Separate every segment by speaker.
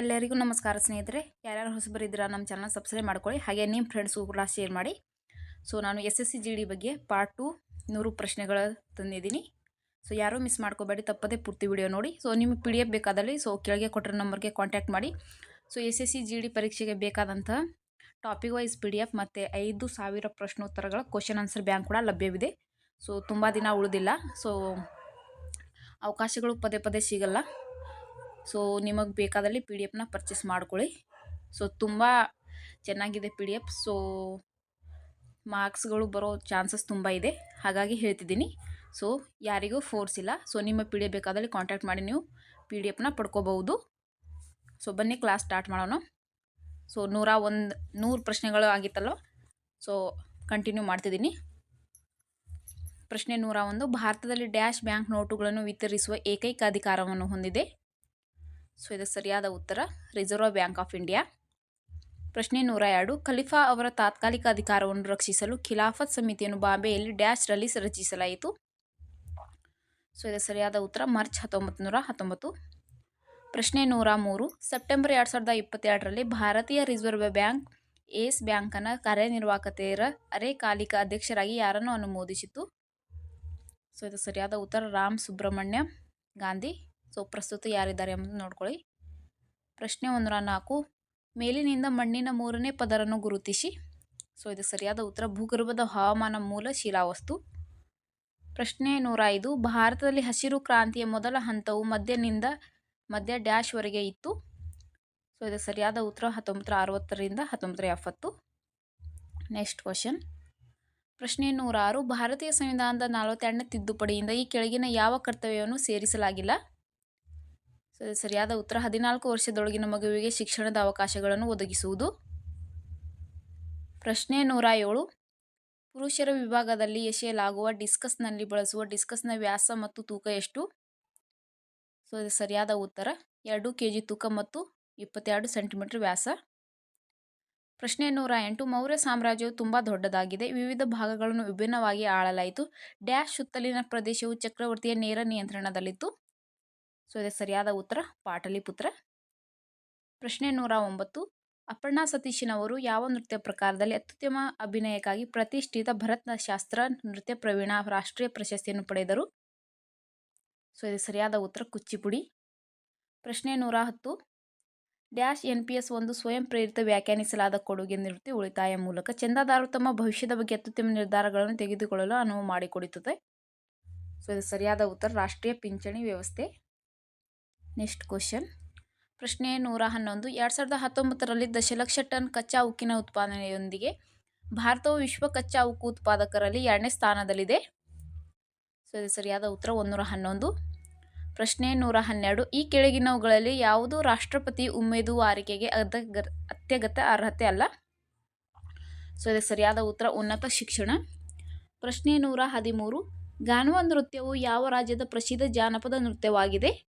Speaker 1: ಎಲ್ಲರಿಗೂ ನಮಸ್ಕಾರ ಸ್ನೇಹಿತರೆ. ಯಾರ್ಯಾರು ಹೊಸಬರಿದ್ದೀರಾ ನಮ್ಮ ಚಾನಲ್ ಸಬ್ಸ್ಕ್ರೈಬ್ ಮಾಡ್ಕೊಳ್ಳಿ. ಹಾಗೆ ನಿಮ್ಮ ಫ್ರೆಂಡ್ಸ್ಗೂ ಕೂಡ ಶೇರ್ ಮಾಡಿ. ಸೊ ನಾನು S S C G D ಬಗ್ಗೆ ಪಾರ್ಟ್ ಟು ನೂರು ಪ್ರಶ್ನೆಗಳು ತಂದಿದ್ದೀನಿ. ಸೊ ಯಾರೂ ಮಿಸ್ ಮಾಡ್ಕೋಬೇಡಿ, ತಪ್ಪದೇ ಪೂರ್ತಿ ವಿಡಿಯೋ ನೋಡಿ. ಸೊ ನಿಮಗೆ ಪಿ ಡಿ ಎಫ್ ಬೇಕಾದಲ್ಲಿ ಸೊ ಕೆಳಗೆ ಕೊಟ್ಟಿರೋ ನಂಬರ್ಗೆ ಕಾಂಟ್ಯಾಕ್ಟ್ ಮಾಡಿ. So S S C G D ಪರೀಕ್ಷೆಗೆ ಬೇಕಾದಂಥ topic wise P D F ಮತ್ತು ಐದು ಸಾವಿರ ಪ್ರಶ್ನೋತ್ತರಗಳ ಕ್ವಶನ್ ಆನ್ಸರ್ ಬ್ಯಾಂಕ್ ಕೂಡ ಲಭ್ಯವಿದೆ. ಸೊ ತುಂಬ ದಿನ ಉಳಿದಿಲ್ಲ. ಸೊ ಅವಕಾಶಗಳು ಪದೇ ಪದೇ ಸಿಗಲ್ಲ. ಸೊ ನಿಮಗೆ ಬೇಕಾದಲ್ಲಿ ಪಿ ಡಿ ಎಫ್ನ ಪರ್ಚೇಸ್ ಮಾಡ್ಕೊಳ್ಳಿ. ಸೊ ತುಂಬ ಚೆನ್ನಾಗಿದೆ ಪಿ ಡಿ ಎಫ್ ಸೊ ಮಾರ್ಕ್ಸ್ಗಳು ಬರೋ ಚಾನ್ಸಸ್ ತುಂಬ ಇದೆ. ಹಾಗಾಗಿ ಹೇಳ್ತಿದ್ದೀನಿ. ಸೊ ಯಾರಿಗೂ ಫೋರ್ಸ್ ಇಲ್ಲ. ಸೊ ನಿಮ್ಮ ಪಿ ಡಿ ಎಫ್ ಬೇಕಾದಲ್ಲಿ ಕಾಂಟ್ಯಾಕ್ಟ್ ಮಾಡಿ ನೀವು ಪಿ ಡಿ ಎಫ್ನ ಪಡ್ಕೋಬಹುದು. ಸೊ ಬನ್ನಿ ಕ್ಲಾಸ್ ಸ್ಟಾರ್ಟ್ ಮಾಡೋಣ. ಸೊ ನೂರ ಒಂದು, ನೂರು ಪ್ರಶ್ನೆಗಳು ಆಗಿತ್ತಲ್ವ? ಸೊ ಕಂಟಿನ್ಯೂ ಮಾಡ್ತಿದ್ದೀನಿ. ಪ್ರಶ್ನೆ ನೂರ ಒಂದು. ಭಾರತದಲ್ಲಿ ಡ್ಯಾಶ್ ಬ್ಯಾಂಕ್ ನೋಟುಗಳನ್ನು ವಿತರಿಸುವ ಏಕೈಕ ಅಧಿಕಾರವನ್ನು ಹೊಂದಿದೆ. ಸೊ, ಇದು ಸರಿಯಾದ ಉತ್ತರ. ರಿಸರ್ವ್ ಬ್ಯಾಂಕ್ ಆಫ್ ಇಂಡಿಯಾ ಪ್ರಶ್ನೆ ನೂರ ಎರಡು. ಖಲೀಫಾ ಅವರ ತಾತ್ಕಾಲಿಕ ಅಧಿಕಾರವನ್ನು ರಕ್ಷಿಸಲು ಖಿಲಾಫತ್ ಸಮಿತಿಯನ್ನು ಬಾಂಬೆಯಲ್ಲಿ ಡ್ಯಾಶ್ ರಲ್ಲಿ ರಚಿಸಲಾಯಿತು. ಸೊ, ಇದು ಸರಿಯಾದ ಉತ್ತರ. ಮಾರ್ಚ್ ಹತ್ತೊಂಬತ್ತು ನೂರ ಹತ್ತೊಂಬತ್ತು. ಪ್ರಶ್ನೆ ನೂರ ಮೂರು. ಸೆಪ್ಟೆಂಬರ್ ಎರಡು ಸಾವಿರದ ಇಪ್ಪತ್ತೆರಡರಲ್ಲಿ ಭಾರತೀಯ ರಿಸರ್ವ್ ಬ್ಯಾಂಕ್ ಏಸ್ ಬ್ಯಾಂಕನ ಕಾರ್ಯನಿರ್ವಾಹಕತೆಯರ ಅರೆಕಾಲಿಕ ಅಧ್ಯಕ್ಷರಾಗಿ ಯಾರನ್ನು ಅನುಮೋದಿಸಿತು ಸೊ, ಇದು ಸರಿಯಾದ ಉತ್ತರ. ರಾಮ್ ಸುಬ್ರಹ್ಮಣ್ಯ ಗಾಂಧಿ. ಸೊ, ಪ್ರಸ್ತುತ ಯಾರಿದ್ದಾರೆ ಎಂಬುದು ನೋಡ್ಕೊಳ್ಳಿ. ಪ್ರಶ್ನೆ ಒಂದರ ನಾಲ್ಕು. ಮೇಲಿನಿಂದ ಮಣ್ಣಿನ ಮೂರನೇ ಪದರನ್ನು ಗುರುತಿಸಿ. ಸೊ, ಇದು ಸರಿಯಾದ ಉತ್ತರ. ಭೂಗರ್ಭದ ಹವಾಮಾನ ಮೂಲ ಶಿಲಾವಸ್ತು. ಪ್ರಶ್ನೆ ನೂರ ಐದು. ಭಾರತದಲ್ಲಿ ಹಸಿರು ಕ್ರಾಂತಿಯ ಮೊದಲ ಹಂತವು ಮಧ್ಯನಿಂದ ಮಧ್ಯ ಡ್ಯಾಶ್ವರೆಗೆ ಇತ್ತು. ಸೊ, ಇದು ಸರಿಯಾದ ಉತ್ತರ. ಹತ್ತೊಂಬತ್ತರ ಅರವತ್ತರಿಂದ ಹತ್ತೊಂಬತ್ತರ ಎಪ್ಪತ್ತು. Next question. ಪ್ರಶ್ನೆ ನೂರಾರು. ಭಾರತೀಯ ಸಂವಿಧಾನದ ನಲವತ್ತೆರಡನೇ ತಿದ್ದುಪಡಿಯಿಂದ ಈ ಕೆಳಗಿನ ಯಾವ ಕರ್ತವ್ಯವನ್ನು ಸೇರಿಸಲಾಗಿಲ್ಲ? ಸರಿಯಾದ ಉತ್ತರ ಹದಿನಾಲ್ಕು ವರ್ಷದೊಳಗಿನ ಮಗುವಿಗೆ ಶಿಕ್ಷಣದ ಅವಕಾಶಗಳನ್ನು ಒದಗಿಸುವುದು. ಪ್ರಶ್ನೆ ನೂರ ಏಳು. ಪುರುಷರ ವಿಭಾಗದಲ್ಲಿ ಎಸೆಯಲಾಗುವ ಡಿಸ್ಕಸ್ನಲ್ಲಿ ಬಳಸುವ ಡಿಸ್ಕಸ್ನ ವ್ಯಾಸ ಮತ್ತು ತೂಕ ಎಷ್ಟು? ಸೊ, ಇದು ಸರಿಯಾದ ಉತ್ತರ. ಎರಡು ಕೆ ಜಿ ತೂಕ ಮತ್ತು ಇಪ್ಪತ್ತೆರಡು ಸೆಂಟಿಮೀಟರ್ ವ್ಯಾಸ. ಪ್ರಶ್ನೆ ನೂರ ಎಂಟು. ಮೌರ್ಯ ಸಾಮ್ರಾಜ್ಯವು ತುಂಬ ದೊಡ್ಡದಾಗಿದೆ. ವಿವಿಧ ಭಾಗಗಳನ್ನು ವಿಭಿನ್ನವಾಗಿ ಆಳಲಾಯಿತು. ಡ್ಯಾಶ್ ಸುತ್ತಲಿನ ಪ್ರದೇಶವು ಚಕ್ರವರ್ತಿಯ ನೇರ ನಿಯಂತ್ರಣದಲ್ಲಿತ್ತು. ಸೊ ಇದಕ್ಕೆ ಸರಿಯಾದ ಉತ್ತರ. ಪಾಟಲಿಪುತ್ರ ಪ್ರಶ್ನೆ ನೂರ ಒಂಬತ್ತು. ಅಪರ್ಣಾ ಸತೀಶಿನವರು ಯಾವ ನೃತ್ಯ ಪ್ರಕಾರದಲ್ಲಿ ಅತ್ಯುತ್ತಮ ಅಭಿನಯಕ್ಕಾಗಿ ಪ್ರತಿಷ್ಠಿತ ಭರತಶಾಸ್ತ್ರ ನೃತ್ಯ ಪ್ರವೀಣ ರಾಷ್ಟ್ರೀಯ ಪ್ರಶಸ್ತಿಯನ್ನು ಪಡೆದರು? ಸೊ, ಇದು ಸರಿಯಾದ ಉತ್ತರ. ಕುಚ್ಚಿಪುಡಿ. ಪ್ರಶ್ನೆ ನೂರ ಹತ್ತು. ಡ್ಯಾಶ್ ಎನ್ ಪಿ ಎಸ್ ಒಂದು ಸ್ವಯಂ ಪ್ರೇರಿತ ವ್ಯಾಖ್ಯಾನಿಸಲಾದ ಕೊಡುಗೆ ನೃತ್ಯ ಉಳಿತಾಯ ಮೂಲಕ ಚಂದಾದಾರರು ತಮ್ಮ ಭವಿಷ್ಯದ ಬಗ್ಗೆ ಅತ್ಯುತ್ತಮ ನಿರ್ಧಾರಗಳನ್ನು ತೆಗೆದುಕೊಳ್ಳಲು ಅನುವು ಮಾಡಿಕೊಡುತ್ತದೆ. ಸೊ, ಇದು ಸರಿಯಾದ ಉತ್ತರ. ರಾಷ್ಟ್ರೀಯ ಪಿಂಚಣಿ ವ್ಯವಸ್ಥೆ. ನೆಕ್ಸ್ಟ್ ಕ್ವಶನ್ ಪ್ರಶ್ನೆ ನೂರ ಹನ್ನೊಂದು. ಎರಡು ಸಾವಿರದ ಹತ್ತೊಂಬತ್ತರಲ್ಲಿ ದಶಲಕ್ಷ ಟನ್ ಕಚ್ಚಾ ಉಕ್ಕಿನ ಉತ್ಪಾದನೆಯೊಂದಿಗೆ ಭಾರತವು ವಿಶ್ವ ಕಚ್ಚಾ ಉಕ್ಕು ಉತ್ಪಾದಕರಲ್ಲಿ ಎರಡನೇ ಸ್ಥಾನದಲ್ಲಿದೆ. ಸೊ ಇದು ಸರಿಯಾದ ಉತ್ತರ ಒಂದೂರ ಹನ್ನೊಂದು. ಪ್ರಶ್ನೆ ನೂರ ಹನ್ನೆರಡು. ಈ ಕೆಳಗಿನವುಗಳಲ್ಲಿ ಯಾವುದು ರಾಷ್ಟ್ರಪತಿ ಉಮೇದುವಾರಿಕೆಗೆ ಅದ ಅತ್ಯಗತ್ಯ ಅರ್ಹತೆ ಅಲ್ಲ? ಸೊ ಇದು ಸರಿಯಾದ ಉತ್ತರ ಉನ್ನತ ಶಿಕ್ಷಣ. ಪ್ರಶ್ನೆ ನೂರ ಹದಿಮೂರು. ಗಾನ್ವ ನೃತ್ಯವು ಯಾವ ರಾಜ್ಯದ ಪ್ರಸಿದ್ಧ ಜಾನಪದ ನೃತ್ಯವಾಗಿದೆ?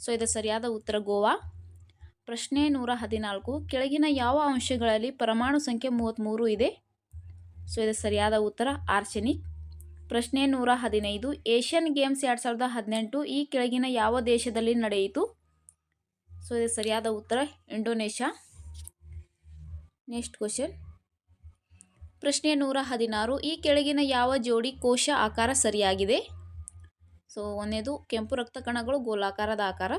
Speaker 1: ಸೊ ಇದು ಸರಿಯಾದ ಉತ್ತರ ಗೋವಾ. ಪ್ರಶ್ನೆ ನೂರ ಹದಿನಾಲ್ಕು, ಕೆಳಗಿನ ಯಾವ ಅಂಶಗಳಲ್ಲಿ ಪರಮಾಣು ಸಂಖ್ಯೆ ಮೂವತ್ತ್ಮೂರು ಇದೆ? ಸೊ ಇದು ಸರಿಯಾದ ಉತ್ತರ, ಆರ್ಸೆನಿಕ್. ಪ್ರಶ್ನೆ ನೂರ ಹದಿನೈದು, ಏಷ್ಯನ್ ಗೇಮ್ಸ್ ಎರಡು ಸಾವಿರದ ಹದಿನೆಂಟು ಈ ಕೆಳಗಿನ ಯಾವ ದೇಶದಲ್ಲಿ ನಡೆಯಿತು? ಸೊ ಇದು ಸರಿಯಾದ ಉತ್ತರ, ಇಂಡೋನೇಷ್ಯಾ. Next question. ಪ್ರಶ್ನೆ ನೂರ ಹದಿನಾರು, ಈ ಕೆಳಗಿನ ಯಾವ ಜೋಡಿ ಕೋಶ ಆಕಾರ ಸರಿಯಾಗಿದೆ? ಸೊ ಒಂದನೇದು ಕೆಂಪು ರಕ್ತ ಕಣಗಳು, ಗೋಲಾಕಾರದ ಆಕಾರ.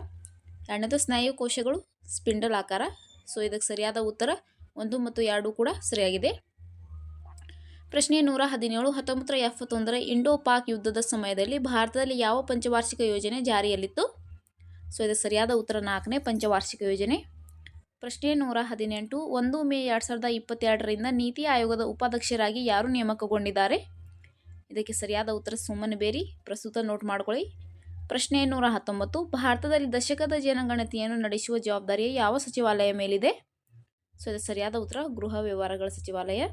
Speaker 1: ಎರಡನೇದು ಸ್ನಾಯು ಕೋಶಗಳು, ಸ್ಪಿಂಡಲ್ ಆಕಾರ. ಸೊ ಇದಕ್ಕೆ ಸರಿಯಾದ ಉತ್ತರ ಒಂದು ಮತ್ತು ಎರಡು ಕೂಡ ಸರಿಯಾಗಿದೆ. ಪ್ರಶ್ನೆ ನೂರ ಹದಿನೇಳು, ಹತ್ತೊಂಬತ್ತರ ಎಪ್ಪತ್ತೊಂದರ ಇಂಡೋ ಪಾಕ್ ಯುದ್ಧದ ಸಮಯದಲ್ಲಿ ಭಾರತದಲ್ಲಿ ಯಾವ ಪಂಚವಾರ್ಷಿಕ ಯೋಜನೆ ಜಾರಿಯಲ್ಲಿತ್ತು? ಸೊ ಇದಕ್ಕೆ ಸರಿಯಾದ ಉತ್ತರ ನಾಲ್ಕನೇ ಪಂಚವಾರ್ಷಿಕ ಯೋಜನೆ. ಪ್ರಶ್ನೆ ನೂರ ಹದಿನೆಂಟು, ಒಂದು ಮೇ ಎರಡು ಸಾವಿರದ ಇಪ್ಪತ್ತೆರಡರಿಂದ ನೀತಿ ಆಯೋಗದ ಉಪಾಧ್ಯಕ್ಷರಾಗಿ ಯಾರು ನೇಮಕಗೊಂಡಿದ್ದಾರೆ? ಇದಕ್ಕೆ ಸರಿಯಾದ ಉತ್ತರ ಸುಮ್ಮನೆ ಬೇರಿ ಪ್ರಸ್ತುತ ನೋಟ್ ಮಾಡ್ಕೊಳ್ಳಿ. ಪ್ರಶ್ನೆ ನೂರ ಹತ್ತೊಂಬತ್ತು, ಭಾರತದಲ್ಲಿ ದಶಕದ ಜನಗಣತಿಯನ್ನು ನಡೆಸುವ ಜವಾಬ್ದಾರಿ ಯಾವ ಸಚಿವಾಲಯ ಮೇಲಿದೆ? ಸೊ, ಇದು ಸರಿಯಾದ ಉತ್ತರ, ಗೃಹ ವ್ಯವಹಾರಗಳ ಸಚಿವಾಲಯ.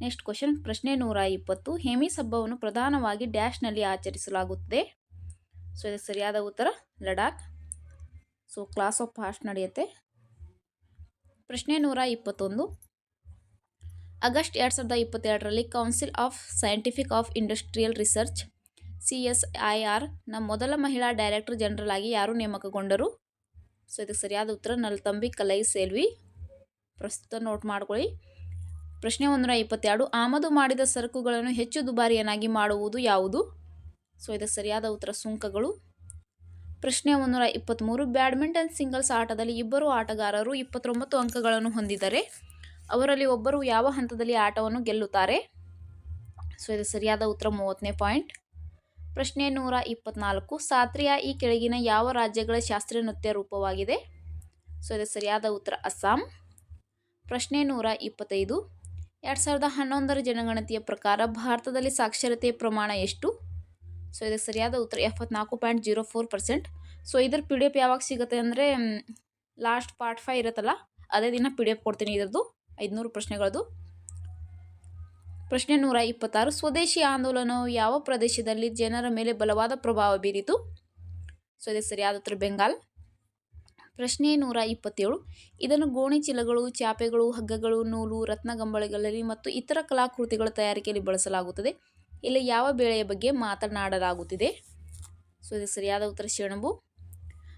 Speaker 1: ನೆಕ್ಸ್ಟ್ ಕ್ವಶನ್, ಪ್ರಶ್ನೆ ನೂರ ಇಪ್ಪತ್ತು ಹೇಮಿಸ್ ಹಬ್ಬವನ್ನು ಪ್ರಧಾನವಾಗಿ ಡ್ಯಾಶ್ನಲ್ಲಿ ಆಚರಿಸಲಾಗುತ್ತದೆ. ಸೊ ಇದಕ್ಕೆ ಸರಿಯಾದ ಉತ್ತರ, Ladakh. So class of fast ನಡೆಯುತ್ತೆ. ಪ್ರಶ್ನೆ ನೂರ ಇಪ್ಪತ್ತೊಂದು ಆಗಸ್ಟ್ ಎರಡು ಸಾವಿರದ ಇಪ್ಪತ್ತೆರಡರಲ್ಲಿ council of scientific of industrial research, C S I ಆರ್ನ ಮೊದಲ ಮಹಿಳಾ ಡೈರೆಕ್ಟರ್ ಜನರಲ್ ಆಗಿ ಯಾರು ನೇಮಕಗೊಂಡರು? ಸೊ, ಇದಕ್ಕೆ ಸರಿಯಾದ ಉತ್ತರ ನಲ್ತಂಬಿ ಕಲೈ ಸೇಲ್ವಿ. ಪ್ರಸ್ತುತ ನೋಟ್ ಮಾಡ್ಕೊಳ್ಳಿ. ಪ್ರಶ್ನೆ ಒಂದರ ಇಪ್ಪತ್ತೆರಡು, ಆಮದು ಮಾಡಿದ ಸರಕುಗಳನ್ನು ಹೆಚ್ಚು ದುಬಾರಿಯನ್ನಾಗಿ ಮಾಡುವುದು ಯಾವುದು? ಸೊ, ಇದಕ್ಕೆ ಸರಿಯಾದ ಉತ್ತರ ಸುಂಕಗಳು. ಪ್ರಶ್ನೆ ಒಂದೂರ ಇಪ್ಪತ್ತ್ಮೂರು ಬ್ಯಾಡ್ಮಿಂಟನ್ ಸಿಂಗಲ್ಸ್ ಆಟದಲ್ಲಿ ಇಬ್ಬರು ಆಟಗಾರರು ಇಪ್ಪತ್ತೊಂಬತ್ತು ಅಂಕಗಳನ್ನು ಹೊಂದಿದರೆ? ಅವರಲ್ಲಿ ಒಬ್ಬರು ಯಾವ ಹಂತದಲ್ಲಿ ಆಟವನ್ನು ಗೆಲ್ಲುತ್ತಾರೆ? ಸೊ, ಇದು ಸರಿಯಾದ ಉತ್ತರ ಮೂವತ್ತನೇ ಪಾಯಿಂಟ್ ಪ್ರಶ್ನೆ ನೂರ ಇಪ್ಪತ್ನಾಲ್ಕು, ಸಾತ್ರಿಯ ಈ ಕೆಳಗಿನ ಯಾವ ರಾಜ್ಯಗಳ ಶಾಸ್ತ್ರೀಯ ನೃತ್ಯ ರೂಪವಾಗಿದೆ? ಸೊ, ಇದು ಸರಿಯಾದ ಉತ್ತರ ಅಸ್ಸಾಂ. ಪ್ರಶ್ನೆ ನೂರ ಇಪ್ಪತ್ತೈದು, ಎರಡು ಸಾವಿರದ ಹನ್ನೊಂದರ ಜನಗಣತಿಯ ಪ್ರಕಾರ ಭಾರತದಲ್ಲಿ ಸಾಕ್ಷರತೆಯ ಪ್ರಮಾಣ ಎಷ್ಟು? ಸೊ ಇದಕ್ಕೆ ಸರಿಯಾದ ಉತ್ತರ ಎಪ್ಪತ್ನಾಲ್ಕು point zero four percent so ಇದ್ರ ಪಿ ಡಿ ಎಫ್ ಯಾವಾಗ ಸಿಗುತ್ತೆ ಅಂದರೆ ಲಾಸ್ಟ್ ಪಾರ್ಟ್ ಫೈವ್ ಇರುತ್ತಲ್ಲ, ಅದೇ ದಿನ ಪಿ ಡಿ ಎಫ್ ಕೊಡ್ತೀನಿ ಇದ್ರದ್ದು. ಐದುನೂರು ಪ್ರಶ್ನೆಗಳದು. ಪ್ರಶ್ನೆ ನೂರ ಇಪ್ಪತ್ತಾರು, ಸ್ವದೇಶಿ ಆಂದೋಲನವು ಯಾವ ಪ್ರದೇಶದಲ್ಲಿ ಜನರ ಮೇಲೆ ಬಲವಾದ ಪ್ರಭಾವ ಬೀರಿತು? ಸೊ ಇದೆ ಸರಿಯಾದ ಉತ್ತರ ಬೆಂಗಾಲ್. ಪ್ರಶ್ನೆ ನೂರ ಇಪ್ಪತ್ತೇಳು, ಇದನ್ನು ಗೋಣಿ ಚೀಲಗಳು, ಚಾಪೆಗಳು, ಹಗ್ಗಗಳು, ನೂಲು, ರತ್ನಗಂಬಳಿಗಳಲ್ಲಿ ಮತ್ತು ಇತರ ಕಲಾಕೃತಿಗಳ ತಯಾರಿಕೆಯಲ್ಲಿ ಬಳಸಲಾಗುತ್ತದೆ. ಇಲ್ಲಿ ಯಾವ ಬೆಳೆಯ ಬಗ್ಗೆ ಮಾತನಾಡಲಾಗುತ್ತಿದೆ? ಸೊ ಸರಿಯಾದ ಉತ್ತರ ಸೆಣಬು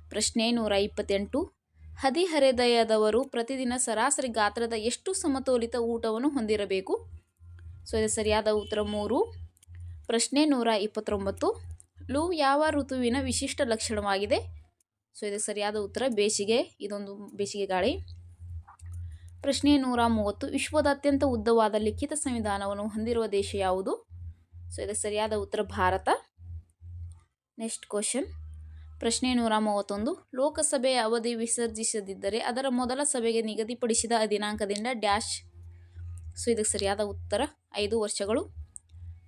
Speaker 1: ಪ್ರಶ್ನೆ ನೂರ ಇಪ್ಪತ್ತೆಂಟು ಹದಿಹರೆದಯದವರು ಪ್ರತಿದಿನ ಸರಾಸರಿ ಗಾತ್ರದ ಎಷ್ಟು ಸಮತೋಲಿತ ಊಟವನ್ನು ಹೊಂದಿರಬೇಕು? ಸೊ, ಇದು ಸರಿಯಾದ ಉತ್ತರ ಮೂರು. ಪ್ರಶ್ನೆ ನೂರ ಇಪ್ಪತ್ತೊಂಬತ್ತು. ಲೂ, ಯಾವ ಋತುವಿನ ವಿಶಿಷ್ಟ ಲಕ್ಷಣವಾಗಿದೆ? ಸೊ, ಇದು ಸರಿಯಾದ ಉತ್ತರ ಬೇಸಿಗೆ, ಇದೊಂದು ಬೇಸಿಗೆ ಗಾಳಿ. ಪ್ರಶ್ನೆ ನೂರ ಮೂವತ್ತು. ವಿಶ್ವದ ಅತ್ಯಂತ ಉದ್ದವಾದ ಲಿಖಿತ ಸಂವಿಧಾನವನ್ನು ಹೊಂದಿರುವ ದೇಶ ಯಾವುದು? ಸೊ ಇದಕ್ಕೆ ಸರಿಯಾದ ಉತ್ತರ ಭಾರತ. ನೆಕ್ಸ್ಟ್ ಕ್ವಶನ್ ಪ್ರಶ್ನೆ ನೂರ ಮೂವತ್ತೊಂದು. ಲೋಕಸಭೆಯ ಅವಧಿ ವಿಸರ್ಜಿಸದಿದ್ದರೆ ಅದರ ಮೊದಲ ಸಭೆಗೆ ನಿಗದಿಪಡಿಸಿದ ದಿನಾಂಕದಿಂದ ಡ್ಯಾಶ್ ಸೊ, ಇದಕ್ಕೆ ಸರಿಯಾದ ಉತ್ತರ ಐದು ವರ್ಷಗಳು.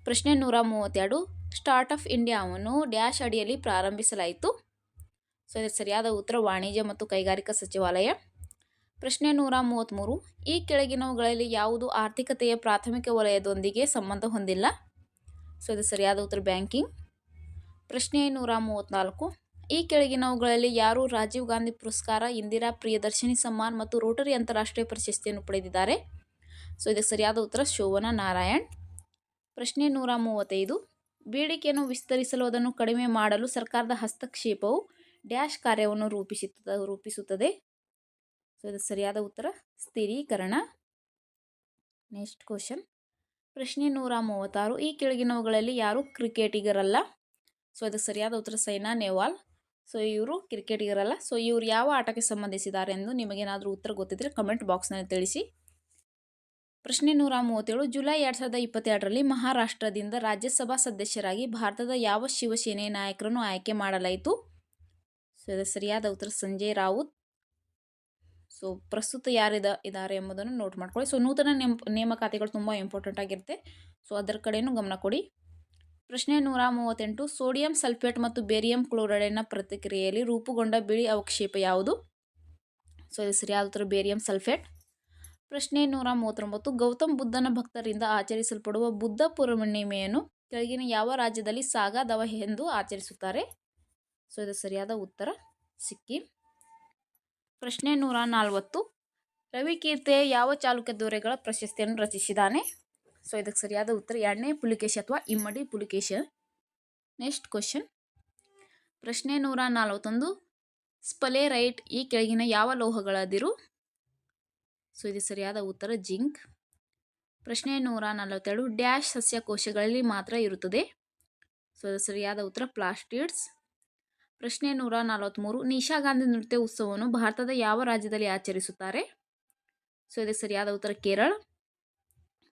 Speaker 1: ಪ್ರಶ್ನೆ ನೂರ ಮೂವತ್ತೆರಡು. ಸ್ಟಾರ್ಟ್ ಆಫ್ ಇಂಡಿಯಾವನ್ನು ಡ್ಯಾಶ್ ಅಡಿಯಲ್ಲಿ ಪ್ರಾರಂಭಿಸಲಾಯಿತು. ಸೊ, ಇದಕ್ಕೆ ಸರಿಯಾದ ಉತ್ತರ ವಾಣಿಜ್ಯ ಮತ್ತು ಕೈಗಾರಿಕಾ ಸಚಿವಾಲಯ. ಪ್ರಶ್ನೆ ನೂರ ಮೂವತ್ತ್ಮೂರು ಈ ಕೆಳಗಿನವುಗಳಲ್ಲಿ ಯಾವುದು ಆರ್ಥಿಕತೆಯ ಪ್ರಾಥಮಿಕ ವಲಯದೊಂದಿಗೆ ಸಂಬಂಧ ಹೊಂದಿಲ್ಲ? ಸೊ ಇದು ಸರಿಯಾದ ಉತ್ತರ ಬ್ಯಾಂಕಿಂಗ್. ಪ್ರಶ್ನೆ ನೂರ ಮೂವತ್ತ್ನಾಲ್ಕು ಈ ಕೆಳಗಿನವುಗಳಲ್ಲಿ ಯಾರು ರಾಜೀವ್ ಗಾಂಧಿ ಪುರಸ್ಕಾರ, ಇಂದಿರಾ ಪ್ರಿಯದರ್ಶಿನಿ ಸಮ್ಮಾನ್ ಮತ್ತು ರೋಟರಿ ಅಂತಾರಾಷ್ಟ್ರೀಯ ಪ್ರಶಸ್ತಿಯನ್ನು ಪಡೆದಿದ್ದಾರೆ? ಸೊ, ಇದಕ್ಕೆ ಸರಿಯಾದ ಉತ್ತರ ಶೋಭನಾ ನಾರಾಯಣ್. ಪ್ರಶ್ನೆ ನೂರ ಮೂವತ್ತೈದು. ಬೇಡಿಕೆಯನ್ನು ವಿಸ್ತರಿಸಲು ಅದನ್ನು ಕಡಿಮೆ ಮಾಡಲು ಸರ್ಕಾರದ ಹಸ್ತಕ್ಷೇಪವು ಡ್ಯಾಶ್ ಕಾರ್ಯವನ್ನು ರೂಪಿಸುತ್ತ, ರೂಪಿಸುತ್ತದೆ. ಸೊ, ಇದಕ್ಕೆ ಸರಿಯಾದ ಉತ್ತರ ಸ್ಥಿರೀಕರಣ. Next question. ಪ್ರಶ್ನೆ ನೂರ ಮೂವತ್ತಾರು. ಈ ಕೆಳಗಿನವುಗಳಲ್ಲಿ ಯಾರು ಕ್ರಿಕೆಟಿಗರಲ್ಲ? ಸೊ ಅದಕ್ಕೆ ಸರಿಯಾದ ಉತ್ತರ ಸೈನಾ ನೆಹ್ವಾಲ್. ಸೊ, ಇವರು ಕ್ರಿಕೆಟಿಗರಲ್ಲ. ಸೊ, ಇವರು ಯಾವ ಆಟಕ್ಕೆ ಸಂಬಂಧಿಸಿದ್ದಾರೆ ಎಂದು ನಿಮಗೇನಾದರೂ ಉತ್ತರ ಗೊತ್ತಿದ್ದರೆ ಕಮೆಂಟ್ ಬಾಕ್ಸ್ನಲ್ಲಿ ತಿಳಿಸಿ. ಪ್ರಶ್ನೆ ನೂರ ಮೂವತ್ತೇಳು, ಜುಲೈ ಎರಡು ಸಾವಿರದ ಇಪ್ಪತ್ತೆರಡರಲ್ಲಿ ಮಹಾರಾಷ್ಟ್ರದಿಂದ ರಾಜ್ಯಸಭಾ ಸದಸ್ಯರಾಗಿ ಭಾರತದ ಯಾವ ಶಿವಸೇನೆ ನಾಯಕರನ್ನು ಆಯ್ಕೆ ಮಾಡಲಾಯಿತು? ಸೊ ಇದರ ಸರಿಯಾದ ಉತ್ತರ ಸಂಜಯ್ ರಾವುತ್. ಸೊ, ಪ್ರಸ್ತುತ ಯಾರಿದ, ಇದ್ದಾರೆ ಎಂಬುದನ್ನು ನೋಟ್ ಮಾಡ್ಕೊಳ್ಳಿ. ಸೊ, ನೂತನ ನೇಮ, ನೇಮಕಾತಿಗಳು ತುಂಬ ಇಂಪಾರ್ಟೆಂಟ್ ಆಗಿರುತ್ತೆ. ಸೊ, ಅದರ ಕಡೆಯೂ ಗಮನ ಕೊಡಿ. ಪ್ರಶ್ನೆ ನೂರ ಮೂವತ್ತೆಂಟು, ಸೋಡಿಯಂ ಸಲ್ಫೇಟ್ ಮತ್ತು ಬೇರಿಯಂ ಕ್ಲೋರೈಡ್ನ ಪ್ರತಿಕ್ರಿಯೆಯಲ್ಲಿ ರೂಪುಗೊಂಡ ಬಿಳಿ ಅವಕ್ಷೇಪ ಯಾವುದು? ಸೊ, ಇದು ಸರಿಯಾದ ಉತ್ತರ ಬೇರಿಯಂ ಸಲ್ಫೇಟ್. ಪ್ರಶ್ನೆ ನೂರ ಮೂವತ್ತೊಂಬತ್ತು, ಗೌತಮ್ ಬುದ್ಧನ ಭಕ್ತರಿಂದ ಆಚರಿಸಲ್ಪಡುವ ಬುದ್ಧ ಪೂರ್ಣಿಮೆಯನ್ನು ಕೆಳಗಿನ ಯಾವ ರಾಜ್ಯದಲ್ಲಿ ಸಾಗಾದವ ಎಂದು ಆಚರಿಸುತ್ತಾರೆ? ಸೊ, ಇದು ಸರಿಯಾದ ಉತ್ತರ ಸಿಕ್ಕಿ. ಪ್ರಶ್ನೆ ನೂರ ನಲ್ವತ್ತು, ರವಿಕೀರ್ತಿಯ ಯಾವ ಚಾಲುಕ್ಯ ದೊರೆಗಳ ಪ್ರಶಸ್ತಿಯನ್ನು ರಚಿಸಿದ್ದಾನೆ? ಸೊ ಇದಕ್ಕೆ ಸರಿಯಾದ ಉತ್ತರ ಎರಡನೇ ಪುಲಿಕೇಶಿ ಅಥವಾ ಇಮ್ಮಡಿ ಪುಲಿಕೇಶ. ನೆಕ್ಸ್ಟ್ ಕ್ವಶನ್ ಪ್ರಶ್ನೆ ನೂರ ನಲವತ್ತೊಂದು. ಸ್ಪಲೇರೈಟ್ ಈ ಕೆಳಗಿನ ಯಾವ ಲೋಹಗಳದಿರು? ಸೊ ಇದು ಸರಿಯಾದ ಉತ್ತರ ಜಿಂಕ್. ಪ್ರಶ್ನೆ ನೂರ ನಲವತ್ತೆರಡು. ಡ್ಯಾಶ್ ಸಸ್ಯಕೋಶಗಳಲ್ಲಿ ಮಾತ್ರ ಇರುತ್ತದೆ. ಸೊ ಇದು ಸರಿಯಾದ ಉತ್ತರ ಪ್ಲಾಸ್ಟಿಡ್ಸ್. ಪ್ರಶ್ನೆ ನೂರ ನಲವತ್ತ್ಮೂರು ನಿಶಾ ಗಾಂಧಿ ನೃತ್ಯ ಉತ್ಸವವನ್ನು ಭಾರತದ ಯಾವ ರಾಜ್ಯದಲ್ಲಿ ಆಚರಿಸುತ್ತಾರೆ? ಸೊ ಇದಕ್ಕೆ ಸರಿಯಾದ ಉತ್ತರ ಕೇರಳ.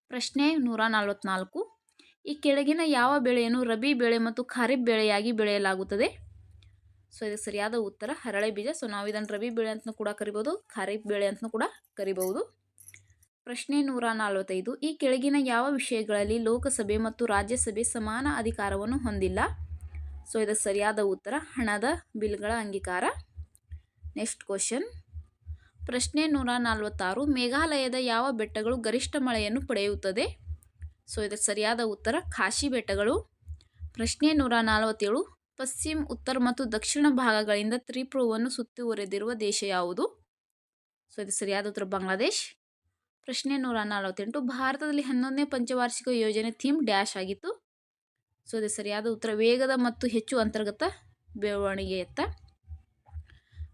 Speaker 1: ಪ್ರಶ್ನೆ ನೂರ ನಲವತ್ನಾಲ್ಕು. ಈ ಕೆಳಗಿನ ಯಾವ ಬೆಳೆಯನ್ನು ರಬಿ ಬೆಳೆ ಮತ್ತು ಖಾರಿಫ್ ಬೆಳೆಯಾಗಿ ಬೆಳೆಯಲಾಗುತ್ತದೆ? ಸೊ ಇದಕ್ಕೆ ಸರಿಯಾದ ಉತ್ತರ. ಹರಳೆ ಬೀಜ. ಸೊ, ನಾವು ಇದನ್ನು ರಬಿ ಬೆಳೆ ಅಂತ ಕೂಡ ಕರಿಬೋದು, ಖಾರಿಫ್ ಬೆಳೆ ಅಂತಲೂ ಕೂಡ ಕರಿಬಹುದು ಪ್ರಶ್ನೆ ನೂರ ನಲವತ್ತೈದು. ಈ ಕೆಳಗಿನ ಯಾವ ವಿಷಯಗಳಲ್ಲಿ ಲೋಕಸಭೆ ಮತ್ತು ರಾಜ್ಯಸಭೆ ಸಮಾನ ಅಧಿಕಾರವನ್ನು ಹೊಂದಿಲ್ಲ? ಸೊ ಇದಕ್ಕೆ ಸರಿಯಾದ ಉತ್ತರ. ಹಣದ ಬಿಲ್ಗಳ ಅಂಗೀಕಾರ. Next question. ಪ್ರಶ್ನೆ ನೂರ ನಲವತ್ತಾರು, ಮೇಘಾಲಯದ ಯಾವ ಬೆಟ್ಟಗಳು ಗರಿಷ್ಠ ಮಳೆಯನ್ನು ಪಡೆಯುತ್ತದೆ? ಸೊ, ಇದಕ್ಕೆ ಸರಿಯಾದ ಉತ್ತರ ಖಾಶಿ ಬೆಟ್ಟಗಳು. ಪ್ರಶ್ನೆ ನೂರ ನಲವತ್ತೇಳು, ಪಶ್ಚಿಮ, ಉತ್ತರ ಮತ್ತು ದಕ್ಷಿಣ ಭಾಗಗಳಿಂದ ತ್ರಿಪುರವನ್ನು ಸುತ್ತುವರೆದಿರುವ ದೇಶ ಯಾವುದು? ಸೊ ಇದು ಸರಿಯಾದ ಉತ್ತರ ಬಾಂಗ್ಲಾದೇಶ್. ಪ್ರಶ್ನೆ ನೂರ ನಲವತ್ತೆಂಟು, ಭಾರತದಲ್ಲಿ ಹನ್ನೊಂದನೇ ಪಂಚವಾರ್ಷಿಕ ಯೋಜನೆ ಥೀಮ್ ಡ್ಯಾಶ್ ಆಗಿತ್ತು. ಸೊ ಇದು ಸರಿಯಾದ ಉತ್ತರ ವೇಗದ ಮತ್ತು ಹೆಚ್ಚು ಅಂತರ್ಗತ ಬೆಳವಣಿಗೆಯತ್ತ.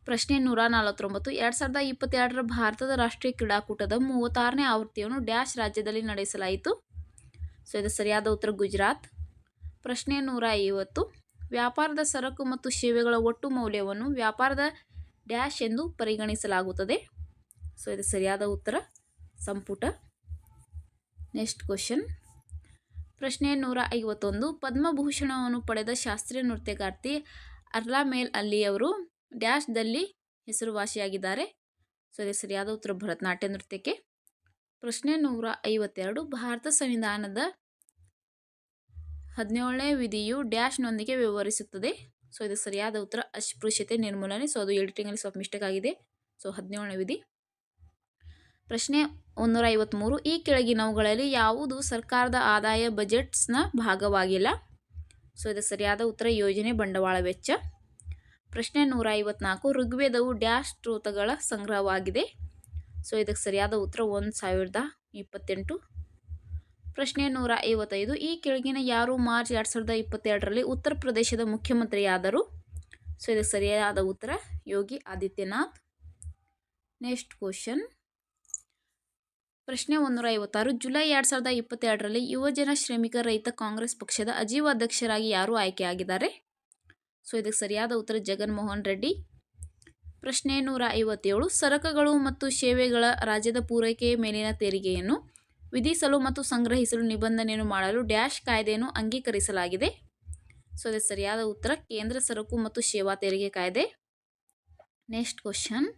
Speaker 1: ಪ್ರಶ್ನೆ ನೂರ ನಲವತ್ತೊಂಬತ್ತು. ಎರಡು ಸಾವಿರದ ಇಪ್ಪತ್ತೆರಡರ ಭಾರತದ ರಾಷ್ಟ್ರೀಯ ಕ್ರೀಡಾಕೂಟದ ಮೂವತ್ತಾರನೇ ಆವೃತ್ತಿಯನ್ನು ಡ್ಯಾಶ್ ರಾಜ್ಯದಲ್ಲಿ ನಡೆಸಲಾಯಿತು. ಸೊ, ಇದು ಸರಿಯಾದ ಉತ್ತರ ಗುಜರಾತ್. ಪ್ರಶ್ನೆ ನೂರ ಐವತ್ತು. ವ್ಯಾಪಾರದ ಸರಕು ಮತ್ತು ಸೇವೆಗಳ ಒಟ್ಟು ಮೌಲ್ಯವನ್ನು ವ್ಯಾಪಾರದ ಡ್ಯಾಶ್ ಎಂದು ಪರಿಗಣಿಸಲಾಗುತ್ತದೆ. ಸೊ, ಇದು ಸರಿಯಾದ ಉತ್ತರ ಸಂಪುಟ. Next question. ಪ್ರಶ್ನೆ ನೂರ ಐವತ್ತೊಂದು. ಪದ್ಮಭೂಷಣವನ್ನು ಪಡೆದ ಶಾಸ್ತ್ರೀಯ ನೃತ್ಯಗಾರ್ತಿ ಅರ್ಲಾ ಮೇಲ್ ಅಲ್ಲಿ ಅವರು ಡ್ಯಾಶ್ದಲ್ಲಿ ಹೆಸರುವಾಸಿಯಾಗಿದ್ದಾರೆ. ಸೊ ಇದು ಸರಿಯಾದ ಉತ್ತರ ಭರತನಾಟ್ಯ ನೃತ್ಯಕ್ಕೆ. ಪ್ರಶ್ನೆ ನೂರ ಐವತ್ತೆರಡು, ಭಾರತ ಸಂವಿಧಾನದ ಹದಿನೇಳನೇ ವಿಧಿಯು ಡ್ಯಾಶ್ನೊಂದಿಗೆ ವ್ಯವಹರಿಸುತ್ತದೆ. ಸೊ ಇದು ಸರಿಯಾದ ಉತ್ತರ ಅಸ್ಪೃಶ್ಯತೆ ನಿರ್ಮೂಲನೆ. ಸೊ, ಅದು ಎಡಿಟಿಂಗಲ್ಲಿ ಸ್ವಲ್ಪ ಮಿಸ್ಟೇಕ್ ಆಗಿದೆ. ಸೊ, ಹದಿನೇಳನೇ ವಿಧಿ. ಪ್ರಶ್ನೆ ಒಂದೂರ ಐವತ್ತ್ಮೂರು ಈ ಕೆಳಗಿನವುಗಳಲ್ಲಿ ಯಾವುದು ಸರ್ಕಾರದ ಆದಾಯ ಬಜೆಟ್ಸ್ನ ಭಾಗವಾಗಿಲ್ಲ? ಸೊ ಇದು ಸರಿಯಾದ ಉತ್ತರ ಯೋಜನೆ ಬಂಡವಾಳ ವೆಚ್ಚ. ಪ್ರಶ್ನೆ ನೂರ ಐವತ್ನಾಲ್ಕು ಋಗ್ವೇದವು ಡ್ಯಾಶ್ ಸ್ತೋತ್ರಗಳ ಸಂಗ್ರಹವಾಗಿದೆ. ಸೊ, ಇದಕ್ಕೆ ಸರಿಯಾದ ಉತ್ತರ ಒಂದು ಸಾವಿರದ ಇಪ್ಪತ್ತೆಂಟು. ಪ್ರಶ್ನೆ ನೂರ ಐವತ್ತೈದು ಈ ಕೆಳಗಿನ ಯಾರು ಮಾರ್ಚ್ ಎರಡು ಸಾವಿರದ ಇಪ್ಪತ್ತೆರಡರಲ್ಲಿ ಉತ್ತರ ಪ್ರದೇಶದ ಮುಖ್ಯಮಂತ್ರಿಯಾದರು? ಸೊ, ಇದಕ್ಕೆ ಸರಿಯಾದ ಉತ್ತರ ಯೋಗಿ ಆದಿತ್ಯನಾಥ್. Next question. ಪ್ರಶ್ನೆ ಒಂದೂರ ಐವತ್ತಾರು ಜುಲೈ ಎರಡು ಸಾವಿರದ ಇಪ್ಪತ್ತೆರಡರಲ್ಲಿ ಯುವಜನ ಶ್ರಮಿಕ ರೈತ ಕಾಂಗ್ರೆಸ್ ಪಕ್ಷದ ಅಜೀವ ಅಧ್ಯಕ್ಷರಾಗಿ ಯಾರು ಆಯ್ಕೆಯಾಗಿದ್ದಾರೆ? ಸೊ ಇದಕ್ಕೆ ಸರಿಯಾದ ಉತ್ತರ ಜಗನ್ಮೋಹನ್ ರೆಡ್ಡಿ. ಪ್ರಶ್ನೆ ನೂರ ಐವತ್ತೇಳು, ಸರಕುಗಳು ಮತ್ತು ಸೇವೆಗಳ ರಾಜ್ಯದ ಪೂರೈಕೆಯ ಮೇಲಿನ ತೆರಿಗೆಯನ್ನು ವಿಧಿಸಲು ಮತ್ತು ಸಂಗ್ರಹಿಸಲು ನಿಬಂಧನೆಯನ್ನು ಮಾಡಲು ಡ್ಯಾಶ್ ಕಾಯ್ದೆಯನ್ನು ಅಂಗೀಕರಿಸಲಾಗಿದೆ. ಸೊ ಇದಕ್ಕೆ ಸರಿಯಾದ ಉತ್ತರ, ಕೇಂದ್ರ ಸರಕು ಮತ್ತು ಸೇವಾ ತೆರಿಗೆ ಕಾಯ್ದೆ. ನೆಕ್ಸ್ಟ್ ಕ್ವಶನ್,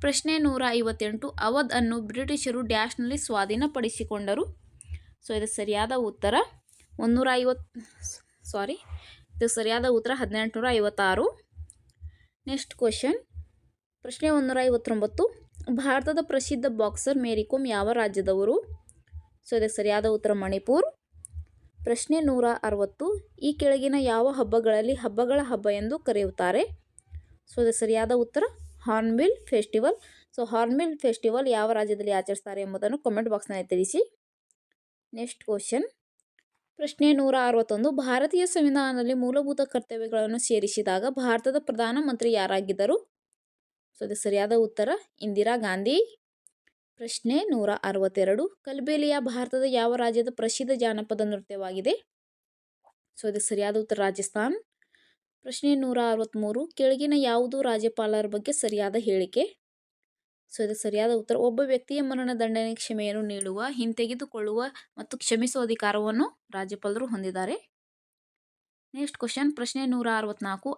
Speaker 1: ಪ್ರಶ್ನೆ ನೂರ ಐವತ್ತೆಂಟು, ಅವಧ್ ಅನ್ನು ಬ್ರಿಟಿಷರು ಡ್ಯಾಶ್ನಲ್ಲಿ ಸ್ವಾಧೀನಪಡಿಸಿಕೊಂಡರು. ಸೊ ಇದಕ್ಕೆ ಸರಿಯಾದ ಉತ್ತರ ಒಂದೂರ ಐವತ್ತು ಸಾರಿ ಇದು ಸರಿಯಾದ ಉತ್ತರ ಹದಿನೆಂಟುನೂರ ಐವತ್ತಾರು ನೆಕ್ಸ್ಟ್ ಕ್ವಶನ್ ಪ್ರಶ್ನೆ ಒಂದೂರ ಐವತ್ತೊಂಬತ್ತು ಭಾರತದ ಪ್ರಸಿದ್ಧ ಬಾಕ್ಸರ್ ಮೇರಿ ಕೋಮ್ ಯಾವ ರಾಜ್ಯದವರು? ಸೊ ಇದಕ್ಕೆ ಸರಿಯಾದ ಉತ್ತರ ಮಣಿಪುರ್. ಪ್ರಶ್ನೆ ನೂರ ಅರವತ್ತು ಈ ಕೆಳಗಿನ ಯಾವ ಹಬ್ಬಗಳಲ್ಲಿ ಹಬ್ಬಗಳ ಹಬ್ಬ ಎಂದು ಕರೆಯುತ್ತಾರೆ? ಸೊ ಇದಕ್ಕೆ ಸರಿಯಾದ ಉತ್ತರ hornbill festival. So hornbill festival ಯಾವ ರಾಜ್ಯದಲ್ಲಿ ಆಚರಿಸ್ತಾರೆ ಎಂಬುದನ್ನು ಕಮೆಂಟ್ ಬಾಕ್ಸ್ನಲ್ಲಿ ತಿಳಿಸಿ. ನೆಕ್ಸ್ಟ್ ಕ್ವಶನ್ ಪ್ರಶ್ನೆ ನೂರ ಅರವತ್ತೊಂದು. ಭಾರತೀಯ ಸಂವಿಧಾನದಲ್ಲಿ ಮೂಲಭೂತ ಕರ್ತವ್ಯಗಳನ್ನು ಸೇರಿಸಿದಾಗ ಭಾರತದ ಪ್ರಧಾನಮಂತ್ರಿ ಯಾರಾಗಿದ್ದರು? ಸೊ ಇದು ಸರಿಯಾದ ಉತ್ತರ, ಇಂದಿರಾ ಗಾಂಧಿ. ಪ್ರಶ್ನೆ ನೂರ ಅರವತ್ತೆರಡು. ಕಲ್ಬೇಲಿಯ ಭಾರತದ ಯಾವ ರಾಜ್ಯದ ಪ್ರಸಿದ್ಧ ಜಾನಪದ ನೃತ್ಯವಾಗಿದೆ? ಸೊ ಇದು ಸರಿಯಾದ ಉತ್ತರ, ರಾಜಸ್ಥಾನ್. ಪ್ರಶ್ನೆ ನೂರ ಅರವತ್ತ್ಮೂರು ಕೆಳಗಿನ ಯಾವುದು ರಾಜ್ಯಪಾಲರ ಬಗ್ಗೆ ಸರಿಯಾದ ಹೇಳಿಕೆ? ಸೊ ಇದು ಸರಿಯಾದ ಉತ್ತರ. ಒಬ್ಬ ವ್ಯಕ್ತಿಯ ಮರಣ ದಂಡನೆ ಕ್ಷಮೆಯನ್ನು ನೀಡುವ, ಹಿಂತೆಗೆದುಕೊಳ್ಳುವ ಮತ್ತು ಕ್ಷಮಿಸುವ ಅಧಿಕಾರವನ್ನು ರಾಜ್ಯಪಾಲರು ಹೊಂದಿದ್ದಾರೆ. ನೆಕ್ಸ್ಟ್ ಕ್ವಶನ್ ಪ್ರಶ್ನೆ ನೂರ ಅರವತ್ನಾಲ್ಕು.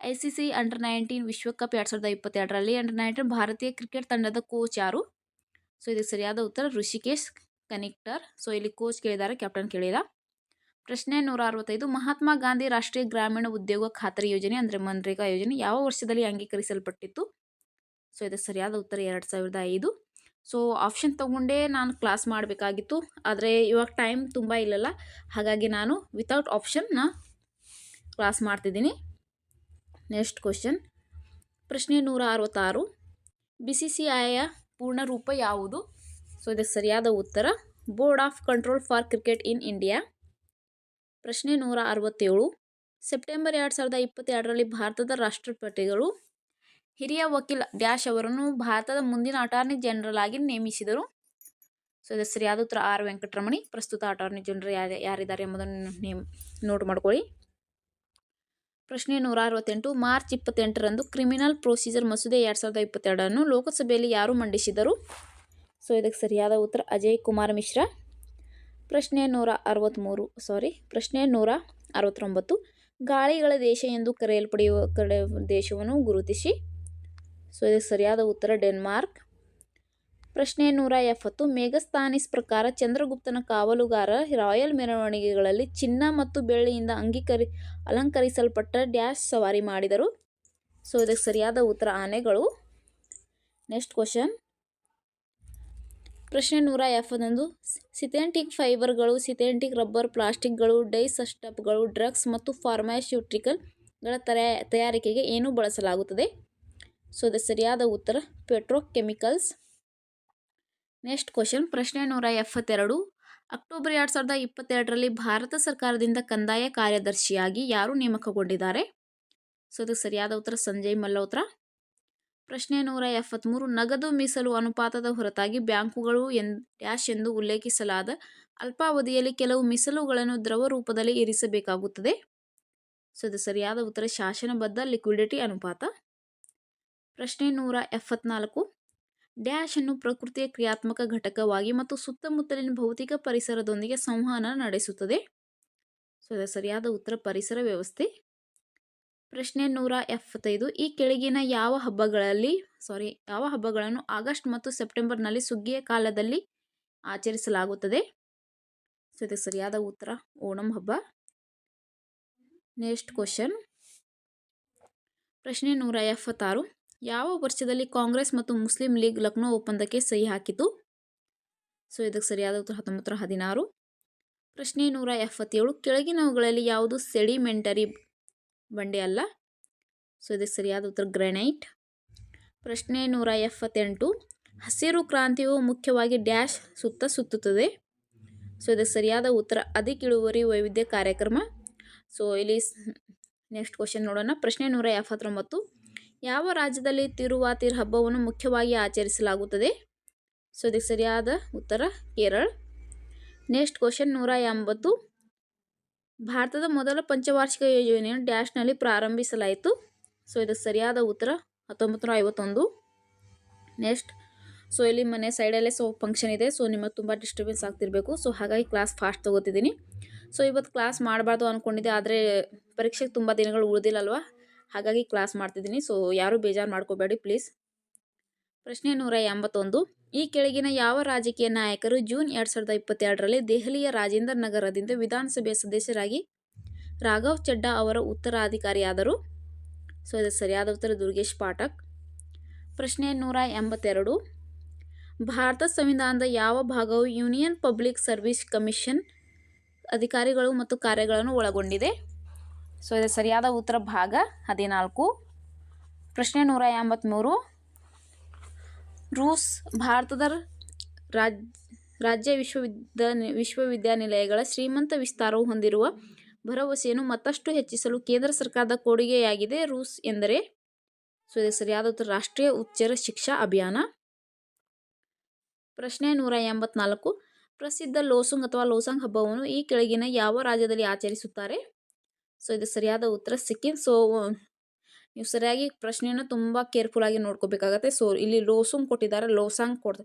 Speaker 1: I C C under nineteen ವಿಶ್ವಕಪ್ ಎರಡು ಸಾವಿರದ ಇಪ್ಪತ್ತೆರಡರಲ್ಲಿ ಅಂಡರ್ ನೈನ್ಟೀನ್ ಭಾರತೀಯ ಕ್ರಿಕೆಟ್ ತಂಡದ ಕೋಚ್ ಯಾರು? ಸೊ ಇದಕ್ಕೆ ಸರಿಯಾದ ಉತ್ತರ ಋಷಿಕೇಶ್ ಕನೆಕ್ಟರ್ ಸೊ ಇಲ್ಲಿ ಕೋಚ್ ಕೇಳಿದ್ದಾರೆ ಕ್ಯಾಪ್ಟನ್ ಕೇಳಿಲ್ಲ ಪ್ರಶ್ನೆ ನೂರ ಅರವತ್ತೈದು. ಮಹಾತ್ಮ ಗಾಂಧಿ ರಾಷ್ಟ್ರೀಯ ಗ್ರಾಮೀಣ ಉದ್ಯೋಗ ಖಾತರಿ ಯೋಜನೆ ಅಂದರೆ ಮನ್ರೇಗಾ ಯೋಜನೆ ಯಾವ ವರ್ಷದಲ್ಲಿ ಅಂಗೀಕರಿಸಲ್ಪಟ್ಟಿತ್ತು? ಸೊ ಇದಕ್ಕೆ ಸರಿಯಾದ ಉತ್ತರ ಎರಡು ಸಾವಿರದ ಐದು. ಸೊ ಆಪ್ಷನ್ ತೊಗೊಂಡೇ ನಾನು ಕ್ಲಾಸ್ ಮಾಡಬೇಕಾಗಿತ್ತು. ಆದರೆ, ಇವಾಗ ಟೈಮ್ ತುಂಬ ಇಲ್ಲಲ್ಲ. ಹಾಗಾಗಿ ನಾನು ವಿತೌಟ್ ಆಪ್ಷನ್ನ ಕ್ಲಾಸ್ ಮಾಡ್ತಿದ್ದೀನಿ. ನೆಕ್ಸ್ಟ್ ಕ್ವಶನ್ ಪ್ರಶ್ನೆ ನೂರ ಅರವತ್ತಾರು ಬಿ ಸಿ ಸಿ ಐಯ ಪೂರ್ಣ ರೂಪ ಯಾವುದು? ಸೊ, ಇದಕ್ಕೆ ಸರಿಯಾದ ಉತ್ತರ board of control for cricket in India ಪ್ರಶ್ನೆ ನೂರ ಅರವತ್ತೇಳು ಸೆಪ್ಟೆಂಬರ್ ಎರಡು ಸಾವಿರದ ಇಪ್ಪತ್ತೆರಡರಲ್ಲಿ ಭಾರತದ ರಾಷ್ಟ್ರಪತಿಗಳು ಹಿರಿಯ ವಕೀಲ ಡ್ಯಾಶ್ ಅವರನ್ನು ಭಾರತದ ಮುಂದಿನ ಅಟಾರ್ನಿ ಜನರಲ್ ಆಗಿ ನೇಮಿಸಿದರು. ಸೊ ಇದಕ್ಕೆ ಸರಿಯಾದ ಉತ್ತರ ಆರ್ ವೆಂಕಟರಮಣಿ. ಪ್ರಸ್ತುತ ಅಟಾರ್ನಿ ಜನರಲ್ ಯಾರು ಯಾರಿದ್ದಾರೆ ಎಂಬುದನ್ನು ನೇಮ್ ನೋಟ್ ಮಾಡ್ಕೊಳ್ಳಿ. ಪ್ರಶ್ನೆ ನೂರ ಅರವತ್ತೆಂಟು. ಮಾರ್ಚ್ ಇಪ್ಪತ್ತೆಂಟರಂದು ಕ್ರಿಮಿನಲ್ ಪ್ರೊಸೀಜರ್ ಮಸೂದೆ ಎರಡು ಸಾವಿರದ ಇಪ್ಪತ್ತೆರಡನ್ನು ಲೋಕಸಭೆಯಲ್ಲಿ ಯಾರು ಮಂಡಿಸಿದರು? ಸೊ ಇದಕ್ಕೆ ಸರಿಯಾದ ಉತ್ತರ ಅಜಯ್ ಕುಮಾರ್ ಮಿಶ್ರಾ. ಪ್ರಶ್ನೆ ನೂರ ಅರವತ್ತ್ಮೂರು ಸಾರಿ ಪ್ರಶ್ನೆ ನೂರ ಅರವತ್ತೊಂಬತ್ತು. ಗಾಳಿಗಳ ದೇಶ ಎಂದು ಕರೆಯಲ್ಪಡೆಯುವ ಕಡೆ ದೇಶವನ್ನು ಗುರುತಿಸಿ. ಸೊ ಇದಕ್ಕೆ ಸರಿಯಾದ ಉತ್ತರ ಡೆನ್ಮಾರ್ಕ್. ಪ್ರಶ್ನೆ ನೂರ ಎಪ್ಪತ್ತು ಮೇಘಸ್ಥಾನಿಸ್ ಪ್ರಕಾರ ಚಂದ್ರಗುಪ್ತನ ಕಾವಲುಗಾರ ರಾಯಲ್ ಮೆರವಣಿಗೆಗಳಲ್ಲಿ ಚಿನ್ನ ಮತ್ತು ಬೆಳ್ಳಿಯಿಂದ ಅಂಗೀಕರಿ, ಅಲಂಕರಿಸಲ್ಪಟ್ಟ ಡ್ಯಾಶ್ ಸವಾರಿ ಮಾಡಿದರು. ಸೊ ಇದಕ್ಕೆ ಸರಿಯಾದ ಉತ್ತರ ಆನೆಗಳು. Next question. ಪ್ರಶ್ನೆ ನೂರ ಎಪ್ಪತ್ತೊಂದು, ಸಿಥೆಂಟಿಕ್ ಫೈಬರ್ಗಳು, ಸಿಥೆಂಟಿಕ್ ರಬ್ಬರ್ ಪ್ಲಾಸ್ಟಿಕ್ಗಳು, ಡೈಸಸ್ಟಪ್ಗಳು, ಡ್ರಗ್ಸ್ ಮತ್ತು ಫಾರ್ಮಾಸ್ಯೂಟಿಕಲ್ಗಳ ತಯಾ ತಯಾರಿಕೆಗೆ ಏನು ಬಳಸಲಾಗುತ್ತದೆ? ಸೊ ಇದಕ್ಕೆ ಸರಿಯಾದ ಉತ್ತರ ಪೆಟ್ರೋಕೆಮಿಕಲ್ಸ್ ನೆಕ್ಸ್ಟ್ ಕ್ವಶನ್ ಪ್ರಶ್ನೆ ನೂರ ಎಪ್ಪತ್ತೆರಡು. ಅಕ್ಟೋಬರ್ ಎರಡು ಸಾವಿರದ ಇಪ್ಪತ್ತೆರಡರಲ್ಲಿ ಭಾರತ ಸರ್ಕಾರದಿಂದ ಕಂದಾಯ ಕಾರ್ಯದರ್ಶಿಯಾಗಿ ಯಾರು ನೇಮಕಗೊಂಡಿದ್ದಾರೆ? ಸೊ ಇದಕ್ಕೆ ಸರಿಯಾದ ಉತ್ತರ, ಸಂಜಯ್ ಮಲ್ಲೋತ್ರ. ಪ್ರಶ್ನೆ ನೂರ ಎಪ್ಪತ್ತ್ಮೂರು ನಗದು ಮೀಸಲು ಅನುಪಾತದ ಹೊರತಾಗಿ ಬ್ಯಾಂಕುಗಳು ಎನ್, ಡ್ಯಾಶ್ ಎಂದು ಉಲ್ಲೇಖಿಸಲಾದ ಅಲ್ಪಾವಧಿಯಲ್ಲಿ ಕೆಲವು ಮೀಸಲುಗಳನ್ನು ದ್ರವ ರೂಪದಲ್ಲಿ ಇರಿಸಬೇಕಾಗುತ್ತದೆ. ಸೊ ಇದು ಸರಿಯಾದ ಉತ್ತರ, ಶಾಸನಬದ್ಧ ಲಿಕ್ವಿಡಿಟಿ ಅನುಪಾತ. ಪ್ರಶ್ನೆ ನೂರ ಎಪ್ಪತ್ನಾಲ್ಕು. ಡ್ಯಾಶ್ ಅನ್ನು ಪ್ರಕೃತಿಯ ಕ್ರಿಯಾತ್ಮಕ ಘಟಕವಾಗಿ ಮತ್ತು ಸುತ್ತಮುತ್ತಲಿನ ಭೌತಿಕ ಪರಿಸರದೊಂದಿಗೆ ಸಂವಹನ ನಡೆಸುತ್ತದೆ. ಸೊ ಸರಿಯಾದ ಉತ್ತರ ಪರಿಸರ ವ್ಯವಸ್ಥೆ. ಪ್ರಶ್ನೆ ನೂರ ಎಪ್ಪತ್ತೈದು. ಈ ಕೆಳಗಿನ ಯಾವ ಹಬ್ಬಗಳಲ್ಲಿ ಸಾರಿ ಯಾವ ಹಬ್ಬಗಳನ್ನು ಆಗಸ್ಟ್ ಮತ್ತು ಸೆಪ್ಟೆಂಬರ್ನಲ್ಲಿ ಸುಗ್ಗಿಯ ಕಾಲದಲ್ಲಿ ಆಚರಿಸಲಾಗುತ್ತದೆ? ಸೊ ಇದಕ್ಕೆ ಸರಿಯಾದ ಉತ್ತರ. ಓಣಂ ಹಬ್ಬ. ನೆಕ್ಸ್ಟ್ ಕ್ವಶನ್ ಪ್ರಶ್ನೆ ನೂರ ಎಪ್ಪತ್ತಾರು. ಯಾವ ವರ್ಷದಲ್ಲಿ ಕಾಂಗ್ರೆಸ್ ಮತ್ತು ಮುಸ್ಲಿಂ ಲೀಗ್ ಲಕ್ನೋ ಒಪ್ಪಂದಕ್ಕೆ ಸಹಿ ಹಾಕಿತು? ಸೊ, ಇದಕ್ಕೆ ಸರಿಯಾದ ಉತ್ತರ ಹತ್ತೊಂಬತ್ತು ನೂರ ಹದಿನಾರು. ಪ್ರಶ್ನೆ ನೂರ ಎಪ್ಪತ್ತೇಳು. ಕೆಳಗಿನವುಗಳಲ್ಲಿ ಯಾವುದು ಸೆಡಿಮೆಂಟರಿ ಬಂಡೆ ಅಲ್ಲ? ಸೊ, ಇದಕ್ಕೆ ಸರಿಯಾದ ಉತ್ತರ ಗ್ರೆನೈಟ್. ಪ್ರಶ್ನೆ ನೂರ ಎಪ್ಪತ್ತೆಂಟು. ಹಸಿರು ಕ್ರಾಂತಿಯು ಮುಖ್ಯವಾಗಿ ಡ್ಯಾಶ್ ಸುತ್ತ ಸುತ್ತುತ್ತದೆ. ಸೊ, ಇದಕ್ಕೆ ಸರಿಯಾದ ಉತ್ತರ ಅಧಿಕ ಇಳುವರಿ ವೈವಿಧ್ಯ ಕಾರ್ಯಕ್ರಮ. ಸೊ, ಇಲ್ಲಿ ನೆಕ್ಸ್ಟ್ ಕ್ವಶನ್ ನೋಡೋಣ. ಪ್ರಶ್ನೆ ನೂರ ಎಪ್ಪತ್ತೊಂಬತ್ತು. ಯಾವ ರಾಜ್ಯದಲ್ಲಿ ತಿರುವಾತಿರ್ ಹಬ್ಬವನ್ನು ಮುಖ್ಯವಾಗಿ ಆಚರಿಸಲಾಗುತ್ತದೆ? ಸೊ ಇದಕ್ಕೆ ಸರಿಯಾದ ಉತ್ತರ, ಕೇರಳ. ನೆಕ್ಸ್ಟ್ ಕ್ವಶನ್ ನೂರ ಎಂಬತ್ತು. ಭಾರತದ ಮೊದಲ ಪಂಚವಾರ್ಷಿಕ ಯೋಜನೆಯನ್ನು ಡ್ಯಾಶ್ನಲ್ಲಿ ಪ್ರಾರಂಭಿಸಲಾಯಿತು. ಸೊ ಇದಕ್ಕೆ ಸರಿಯಾದ ಉತ್ತರ, ಹತ್ತೊಂಬತ್ತು ನೂರ ಐವತ್ತೊಂದು. ನೆಕ್ಸ್ಟ್ ಸೊ ಇಲ್ಲಿ ಮನೆ ಸೈಡಲ್ಲೇ ಸೊ ಫಂಕ್ಷನ್ ಇದೆ. ಸೊ ನಿಮಗೆ ತುಂಬ ಡಿಸ್ಟರ್ಬೆನ್ಸ್ ಆಗ್ತಿರಬೇಕು. ಸೊ ಹಾಗಾಗಿ ಕ್ಲಾಸ್ ಫಾಸ್ಟ್ ತೊಗೋತಿದ್ದೀನಿ. ಸೊ ಇವತ್ತು ಕ್ಲಾಸ್ ಮಾಡಬಾರ್ದು ಅಂದ್ಕೊಂಡಿದ್ದೆ ಆದರೆ ಪರೀಕ್ಷೆಗೆ ತುಂಬ ದಿನಗಳು ಉಳಿದಿಲ್ಲಲ್ವ? ಹಾಗಾಗಿ ಕ್ಲಾಸ್ ಮಾಡ್ತಿದ್ದೀನಿ. ಸೊ ಯಾರೂ ಬೇಜಾರು ಮಾಡ್ಕೋಬೇಡಿ ಪ್ಲೀಸ್ ಪ್ರಶ್ನೆ ನೂರ ಎಂಬತ್ತೊಂದು. ಈ ಕೆಳಗಿನ ಯಾವ ರಾಜಕೀಯ ನಾಯಕರು ಜೂನ್ ಎರಡು ಸಾವಿರದ ಇಪ್ಪತ್ತೆರಡರಲ್ಲಿ ದೆಹಲಿಯ ರಾಜೇಂದ್ರ ನಗರದಿಂದ ವಿಧಾನಸಭೆ ಸದಸ್ಯರಾಗಿ ರಾಘವ್ ಚಡ್ಡಾ ಅವರ ಉತ್ತರಾಧಿಕಾರಿಯಾದರು? ಸೊ ಇದು ಸರಿಯಾದ ಉತ್ತರ ದುರ್ಗೇಶ್ ಪಾಠಕ್. ಪ್ರಶ್ನೆ ನೂರ ಎಂಬತ್ತೆರಡು. ಭಾರತ ಸಂವಿಧಾನದ ಯಾವ ಭಾಗವು ಯೂನಿಯನ್ ಪಬ್ಲಿಕ್ ಸರ್ವಿಸ್ ಕಮಿಷನ್ ಅಧಿಕಾರಿಗಳು ಮತ್ತು ಕಾರ್ಯಗಳನ್ನು ಒಳಗೊಂಡಿದೆ? ಸೊ ಇದು ಸರಿಯಾದ ಉತ್ತರ ಭಾಗ ಹದಿನಾಲ್ಕು. ಪ್ರಶ್ನೆ ನೂರ ಎಂಬತ್ತ್ಮೂರು ರೂಸ್ ಭಾರತದ ರಾಜ್, ರಾಜ್ಯ ವಿಶ್ವವಿದ್ಯ, ವಿಶ್ವವಿದ್ಯಾನಿಲಯಗಳ ಶ್ರೀಮಂತ ವಿಸ್ತಾರವು ಹೊಂದಿರುವ ಭರವಸೆಯನ್ನು ಮತ್ತಷ್ಟು ಹೆಚ್ಚಿಸಲು ಕೇಂದ್ರ ಸರ್ಕಾರದ ಕೊಡುಗೆಯಾಗಿದೆ ರೂಸ್ ಎಂದರೆ. ಸೊ ಇದಕ್ಕೆ ಸರಿಯಾದ ಉತ್ತರ, ರಾಷ್ಟ್ರೀಯ ಉಚ್ಚರ ಶಿಕ್ಷಾ ಅಭಿಯಾನ. ಪ್ರಶ್ನೆ ನೂರ ಎಂಬತ್ನಾಲ್ಕು. ಪ್ರಸಿದ್ಧ ಲೋಸುಂಗ್ ಅಥವಾ ಲೋಸಾಂಗ್ ಹಬ್ಬವನ್ನು ಈ ಕೆಳಗಿನ ಯಾವ ರಾಜ್ಯದಲ್ಲಿ ಆಚರಿಸುತ್ತಾರೆ? ಸೊ, ಇದು ಸರಿಯಾದ ಉತ್ತರ ಸಿಕ್ಕಿಂ ಸೊ, ನೀವು ಸರಿಯಾಗಿ ಪ್ರಶ್ನೆಯನ್ನು ತುಂಬ ಕೇರ್ಫುಲ್ಲಾಗಿ ನೋಡ್ಕೋಬೇಕಾಗತ್ತೆ. ಸೊ, ಇಲ್ಲಿ ಲೋಸುಂಗ್ ಕೊಟ್ಟಿದ್ದಾರೆ, ಲೋಸಾಂಗ್ ಕೊಡ್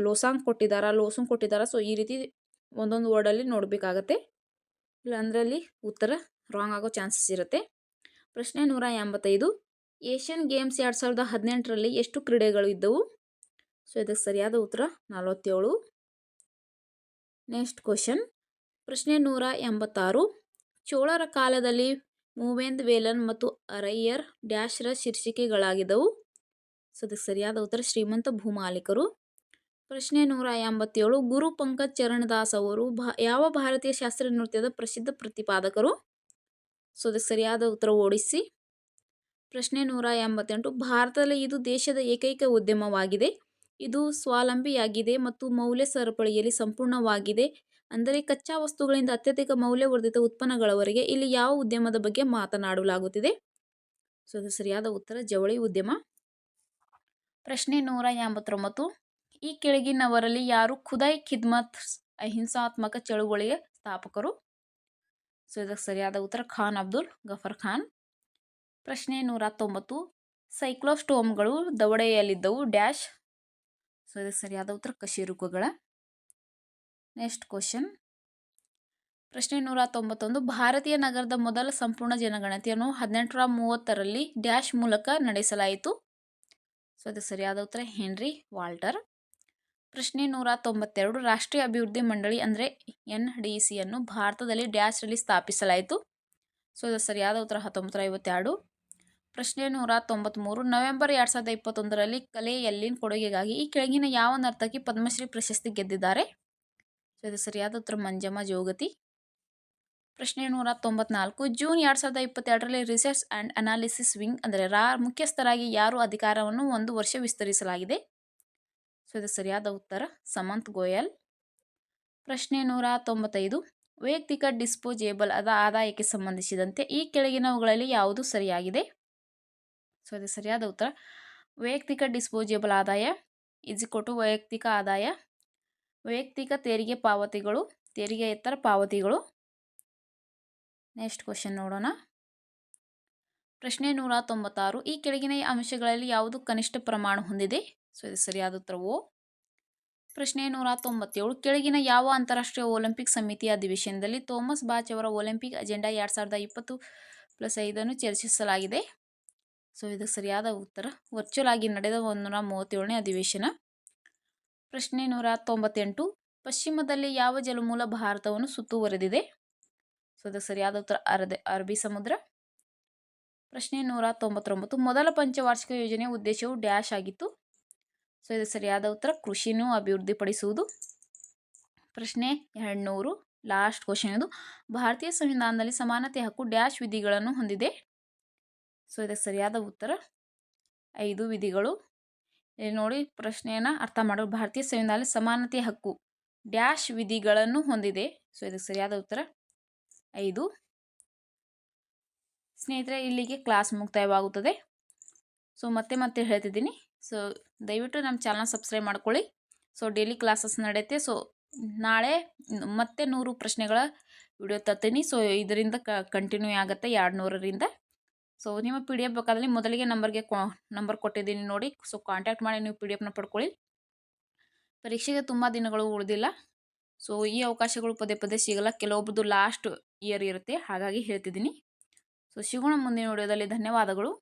Speaker 1: ಲೋಸಾಂಗ್ ಕೊಟ್ಟಿದ್ದಾರೆ, ಲೋಸುಂಗ್ ಕೊಟ್ಟಿದ್ದಾರೆ, ಸೊ, ಈ ರೀತಿ ಒಂದೊಂದು ವರ್ಡಲ್ಲಿ ನೋಡಬೇಕಾಗತ್ತೆ. ಅಲ್ಲಿ ಉತ್ತರ ರಾಂಗ್ ಆಗೋ ಚಾನ್ಸಸ್ ಇರುತ್ತೆ. ಪ್ರಶ್ನೆ ನೂರ ಎಂಬತ್ತೈದು. ಏಷ್ಯನ್ ಗೇಮ್ಸ್ ಎರಡು ಸಾವಿರದ ಹದಿನೆಂಟರಲ್ಲಿ ಎಷ್ಟು ಕ್ರೀಡೆಗಳು ಇದ್ದವು? ಸೊ, ಇದಕ್ಕೆ ಸರಿಯಾದ ಉತ್ತರ ನಲವತ್ತೇಳು. Next question. ಪ್ರಶ್ನೆ ನೂರ ಎಂಬತ್ತಾರು. ಚೋಳರ ಕಾಲದಲ್ಲಿ ಮೂವೆಂದ್ ವೇಲನ್ ಮತ್ತು ಅರಯ್ಯರ್ ಡ್ಯಾಶ್ರ ಶೀರ್ಷಿಕೆಗಳಾಗಿದ್ದವು. ಸೊ ಅದಕ್ಕೆ ಸರಿಯಾದ ಉತ್ತರ ಶ್ರೀಮಂತ ಭೂಮಾಲೀಕರು. ಪ್ರಶ್ನೆ ನೂರ ಎಂಬತ್ತೇಳು, ಗುರು ಪಂಕಜ್ ಚರಣದಾಸ್ ಅವರು ಭಾ, ಯಾವ ಭಾರತೀಯ ಶಾಸ್ತ್ರೀಯ ನೃತ್ಯದ ಪ್ರಸಿದ್ಧ ಪ್ರತಿಪಾದಕರು? ಸೊ ಅದಕ್ಕೆ ಸರಿಯಾದ ಉತ್ತರ ಓಡಿಸಿ. ಪ್ರಶ್ನೆ ನೂರ ಎಂಬತ್ತೆಂಟು, ಭಾರತದಲ್ಲಿ ಇದು ದೇಶದ ಏಕೈಕ ಉದ್ಯಮವಾಗಿದೆ. ಇದು ಸ್ವಾವಲಂಬಿಯಾಗಿದೆ ಮತ್ತು ಮೌಲ್ಯ ಸರಪಳಿಯಲ್ಲಿ ಸಂಪೂರ್ಣವಾಗಿದೆ. ಅಂದರೆ ಕಚ್ಚಾ ವಸ್ತುಗಳಿಂದ ಅತ್ಯಧಿಕ ಮೌಲ್ಯವರ್ಧಿತ ಉತ್ಪನ್ನಗಳವರೆಗೆ ಇಲ್ಲಿ ಯಾವ ಉದ್ಯಮದ ಬಗ್ಗೆ ಮಾತನಾಡಲಾಗುತ್ತಿದೆ? ಸೊ ಅದು ಸರಿಯಾದ ಉತ್ತರ ಜವಳಿ ಉದ್ಯಮ. ಪ್ರಶ್ನೆ ನೂರ ಎಂಬತ್ತೊಂಬತ್ತು. ಈ ಕೆಳಗಿನವರಲ್ಲಿ ಯಾರು ಖುದಾಯ್ ಖಿದ್ಮತ್ ಅಹಿಂಸಾತ್ಮಕ ಚಳುವಳಿಯ ಸ್ಥಾಪಕರು? ಸೊ, ಇದಕ್ಕೆ ಸರಿಯಾದ ಉತ್ತರ ಖಾನ್ ಅಬ್ದುಲ್ ಗಫರ್ ಖಾನ್. ಪ್ರಶ್ನೆ ನೂರ ತೊಂಬತ್ತು ಸೈಕ್ಲೋಸ್ಟೋಮ್ಗಳು ದವಡೆಯಲ್ಲಿದ್ದವು, ಡ್ಯಾಶ್. ಸೊ, ಇದಕ್ಕೆ ಸರಿಯಾದ ಉತ್ತರ ಕಶೇರುಕಗಳ ನೆಕ್ಸ್ಟ್ ಕ್ವಶನ್ ಪ್ರಶ್ನೆ ನೂರ ತೊಂಬತ್ತೊಂದು, ಭಾರತೀಯ ನಗರದ ಮೊದಲ ಸಂಪೂರ್ಣ ಜನಗಣತಿಯನ್ನು ಹದಿನೆಂಟುನೂರ ಮೂವತ್ತರಲ್ಲಿ ಡ್ಯಾಶ್ ಮೂಲಕ ನಡೆಸಲಾಯಿತು. ಸೊ ಅದಕ್ಕೆ ಸರಿಯಾದ ಉತ್ತರ ಹೆನ್ರಿ ವಾಲ್ಟರ್. ಪ್ರಶ್ನೆ ನೂರ ತೊಂಬತ್ತೆರಡು, ರಾಷ್ಟ್ರೀಯ ಅಭಿವೃದ್ಧಿ ಮಂಡಳಿ ಅಂದರೆ ಎನ್ ಡಿ ಸಿಯನ್ನು ಭಾರತದಲ್ಲಿ ಡ್ಯಾಶ್ರಲ್ಲಿ ಸ್ಥಾಪಿಸಲಾಯಿತು. ಸೊ ಇದು ಸರಿಯಾದ ಉತ್ತರ ಹತ್ತೊಂಬತ್ತು ಐವತ್ತೆರಡು. ಪ್ರಶ್ನೆ ನೂರ ತೊಂಬತ್ತ್ಮೂರು ನವೆಂಬರ್ ಎರಡು ಸಾವಿರದ ಇಪ್ಪತ್ತೊಂದರಲ್ಲಿ ಕಲೆಯಲ್ಲಿನ ಕೊಡುಗೆಗಾಗಿ ಈ ಕೆಳಗಿನ ಯಾವ ನರ್ತಕಿ ಪದ್ಮಶ್ರೀ ಪ್ರಶಸ್ತಿ ಗೆದ್ದಿದ್ದಾರೆ? ಇದು ಸರಿಯಾದ ಉತ್ತರ ಮಂಜಮ್ಮ ಜೋಗತಿ. ಪ್ರಶ್ನೆ ನೂರ ತೊಂಬತ್ನಾಲ್ಕು ಜೂನ್ ಎರಡು ಸಾವಿರದ ಇಪ್ಪತ್ತೆರಡರಲ್ಲಿ ರಿಸರ್ಚ್ ಆ್ಯಂಡ್ ಅನಾಲಿಸಿಸ್ ವಿಂಗ್ ಅಂದರೆ ರಾ ಮುಖ್ಯಸ್ಥರಾಗಿ ಯಾರು ಅಧಿಕಾರವನ್ನು ಒಂದು ವರ್ಷ ವಿಸ್ತರಿಸಲಾಗಿದೆ? ಸೊ, ಇದು ಸರಿಯಾದ ಉತ್ತರ ಸಮಂತ್ ಗೋಯಲ್. ಪ್ರಶ್ನೆ ನೂರ ತೊಂಬತ್ತೈದು ವೈಯಕ್ತಿಕ ಡಿಸ್ಪೋಜೇಬಲ್ ಅದ ಆದಾಯಕ್ಕೆ ಸಂಬಂಧಿಸಿದಂತೆ ಈ ಕೆಳಗಿನವುಗಳಲ್ಲಿ ಯಾವುದು ಸರಿಯಾಗಿದೆ? ಸೊ, ಇದು ಸರಿಯಾದ ಉತ್ತರ. ವೈಯಕ್ತಿಕ ಡಿಸ್ಪೋಜೇಬಲ್ ಆದಾಯ ಇಸ್ ವೈಯಕ್ತಿಕ ಆದಾಯ ವೈಯಕ್ತಿಕ ತೆರಿಗೆ ಪಾವತಿಗಳು ತೆರಿಗೆಯೇತರ ಪಾವತಿಗಳು. ನೆಕ್ಸ್ಟ್ ಕ್ವಶನ್ ನೋಡೋಣ. ಪ್ರಶ್ನೆ ನೂರ ತೊಂಬತ್ತಾರು ಈ ಕೆಳಗಿನ ಅಂಶಗಳಲ್ಲಿ ಯಾವುದು ಕನಿಷ್ಠ ಪ್ರಮಾಣ ಹೊಂದಿದೆ? ಸೊ, ಇದು ಸರಿಯಾದ ಉತ್ತರವು? ಪ್ರಶ್ನೆ ನೂರ ತೊಂಬತ್ತೇಳು ಕೆಳಗಿನ ಯಾವ ಅಂತಾರಾಷ್ಟ್ರೀಯ ಒಲಿಂಪಿಕ್ ಸಮಿತಿಯ ಅಧಿವೇಶನದಲ್ಲಿ ಥೋಮಸ್ ಬಾಚ್ ಅವರ ಒಲಿಂಪಿಕ್ ಅಜೆಂಡಾ ಎರಡು ಸಾವಿರದ ಇಪ್ಪತ್ತು ಪ್ಲಸ್ ಐದನ್ನು ಚರ್ಚಿಸಲಾಗಿದೆ? ಸೊ ಇದು ಸರಿಯಾದ ಉತ್ತರ. ವರ್ಚುವಲ್ ಆಗಿ ನಡೆದ ಒಂದೂರ ಮೂವತ್ತೇಳನೇ ಅಧಿವೇಶನ. ಪ್ರಶ್ನೆ ನೂರ ತೊಂಬತ್ತೆಂಟು. ಪಶ್ಚಿಮದಲ್ಲಿ ಯಾವ ಜಲಮೂಲ ಭಾರತವನ್ನು ಸುತ್ತುವರೆದಿದೆ? ಸೊ ಅದಕ್ಕೆ ಸರಿಯಾದ ಉತ್ತರ ಅರದೆ, ಅರಬ್ಬಿ ಸಮುದ್ರ. ಪ್ರಶ್ನೆ ನೂರ ತೊಂಬತ್ತೊಂಬತ್ತು. ಮೊದಲ ಪಂಚವಾರ್ಷಿಕ ಯೋಜನೆಯ ಉದ್ದೇಶವು ಡ್ಯಾಶ್ ಆಗಿತ್ತು. ಸೊ ಇದಕ್ಕೆ ಸರಿಯಾದ ಉತ್ತರ ಕೃಷಿನೂ ಅಭಿವೃದ್ಧಿಪಡಿಸುವುದು. ಪ್ರಶ್ನೆ ಎರಡುನೂರು. ಲಾಸ್ಟ್ ಕ್ವಶನ್ ಇದು. ಭಾರತೀಯ ಸಂವಿಧಾನದಲ್ಲಿ ಸಮಾನತೆ ಹಕ್ಕು ಡ್ಯಾಶ್ ವಿಧಿಗಳನ್ನು ಹೊಂದಿದೆ. ಸೊ ಇದಕ್ಕೆ ಸರಿಯಾದ ಉತ್ತರ ಐದು ವಿಧಿಗಳು. ಇಲ್ಲಿ ನೋಡಿ ಪ್ರಶ್ನೆಯನ್ನು ಅರ್ಥ ಮಾಡೋ ಭಾರತೀಯ ಸಂವಿಧಾನದಲ್ಲಿ ಸಮಾನತೆ ಹಕ್ಕು ಡ್ಯಾಶ್ ವಿಧಿಗಳನ್ನು ಹೊಂದಿದೆ. ಸೊ ಇದಕ್ಕೆ ಸರಿಯಾದ ಉತ್ತರ ಐದು. ಸ್ನೇಹಿತರೆ, ಇಲ್ಲಿಗೆ ಕ್ಲಾಸ್ ಮುಕ್ತಾಯವಾಗುತ್ತದೆ. ಸೊ ಮತ್ತೆ ಮತ್ತೆ ಹೇಳ್ತಿದ್ದೀನಿ. ಸೊ ದಯವಿಟ್ಟು ನಮ್ಮ ಚಾನಲ್ ಸಬ್ಸ್ಕ್ರೈಬ್ ಮಾಡ್ಕೊಳ್ಳಿ. ಸೊ ಡೈಲಿ ಕ್ಲಾಸಸ್ ನಡೆಯುತ್ತೆ. ಸೊ ನಾಳೆ ಮತ್ತೆ ನೂರು ಪ್ರಶ್ನೆಗಳ ವಿಡಿಯೋ ತರ್ತೀನಿ. ಸೊ ಇದರಿಂದ ಕಂಟಿನ್ಯೂ ಆಗುತ್ತೆ. ಎರಡು ನೂರರಿಂದ ಸೊ ನಿಮ್ಮ ಪಿ ಡಿ ಎಫ್ ಬೇಕಾದಲ್ಲಿ ಮೊದಲಿಗೆ ನಂಬರ್ಗೆ ನಂಬರ್ ಕೊಟ್ಟಿದ್ದೀನಿ ನೋಡಿ. ಸೊ ಕಾಂಟ್ಯಾಕ್ಟ್ ಮಾಡಿ ನೀವು ಪಿ ಡಿ ಎಫ್ನ ಪಡ್ಕೊಳ್ಳಿ. ಪರೀಕ್ಷೆಗೆ ತುಂಬ ದಿನಗಳು ಉಳಿದಿಲ್ಲ. ಸೊ ಈ ಅವಕಾಶಗಳು ಪದೇ ಪದೇ ಸಿಗಲ್ಲ. ಕೆಲವೊಬ್ಬರದು ಲಾಸ್ಟ್ ಇಯರ್ ಇರುತ್ತೆ. ಹಾಗಾಗಿ ಹೇಳ್ತಿದ್ದೀನಿ. ಸೊ ಸಿಗೋಣ ಮುಂದಿನ ವಿಡಿಯೋದಲ್ಲಿ. ಧನ್ಯವಾದಗಳು.